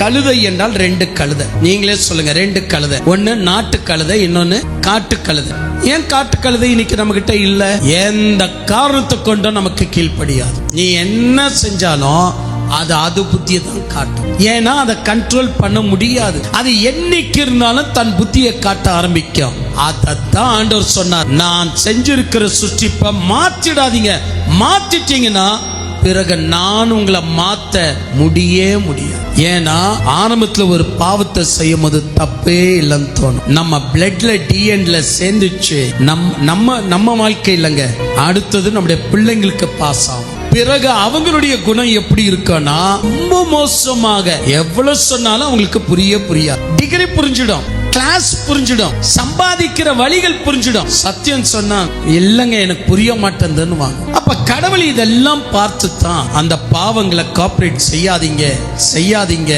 கழுதை என்றால் ரெண்டு கழுதை. நீங்களே சொல்லுங்க ரெண்டு கழுதை. ஒன்னு நாட்டு கழுதை இன்னொன்னு காட்டு கழுதை. ஏன் காட்டு கழுதை இன்னைக்கு நம்ம கிட்ட இல்ல? எந்த காரணத்தை கொண்டும் நமக்கு கீழ்ப்படியாது. நீ என்ன செஞ்சாலும் அது அது புத்தியை தான் காட்டும். ஏன்னா அதை கண்ட்ரோல் பண்ண முடியாது. அது என்னைக்கு இருந்தாலும் தன் புத்தியை காட்ட ஆரம்பிக்கும். அதைத்தான் ஆண்டவர் சொன்னார். நான் செஞ்சிருக்கிற சுஷ்டிப்பை மாத்திடாதீங்க. மாத்திட்டீங்கன்னா பிறகு நான் உங்களை மாத்த முடியே முடியாது. ஏன்னா ஆரம்பத்துல ஒரு பாவத்தை செய்யும் போது தப்பே இல்லைன்னு தோணும். நம்ம பிளட்ல டிஎன்ல சேர்ந்துச்சு. நம் நம்ம நம்ம வாழ்க்கை இல்லைங்க. அடுத்தது நம்முடைய பிள்ளைங்களுக்கு பாஸ் ஆகும். பிறகு அவங்களுடைய குணம் எப்படி இருக்குன்னா ரொம்ப மோசமாக. எவ்வளவு சொன்னாலும் அவங்களுக்கு புரிய புரியாது. டிகிரி புரிஞ்சிடும். கிளாஸ் புரிஞ்சிடும். சம்பாதிக்கிற வழிகள் புரிஞ்சிடும். சத்தியம் சொன்னா இல்லைங்க எனக்கு புரிய மாட்டேங்குதுன்னு வாங்க. அப்ப கடவுள் இதெல்லாம் பார்த்து தான் அந்த பாவங்களை காப்பரேட் செய்யாதீங்க செய்யாதீங்க.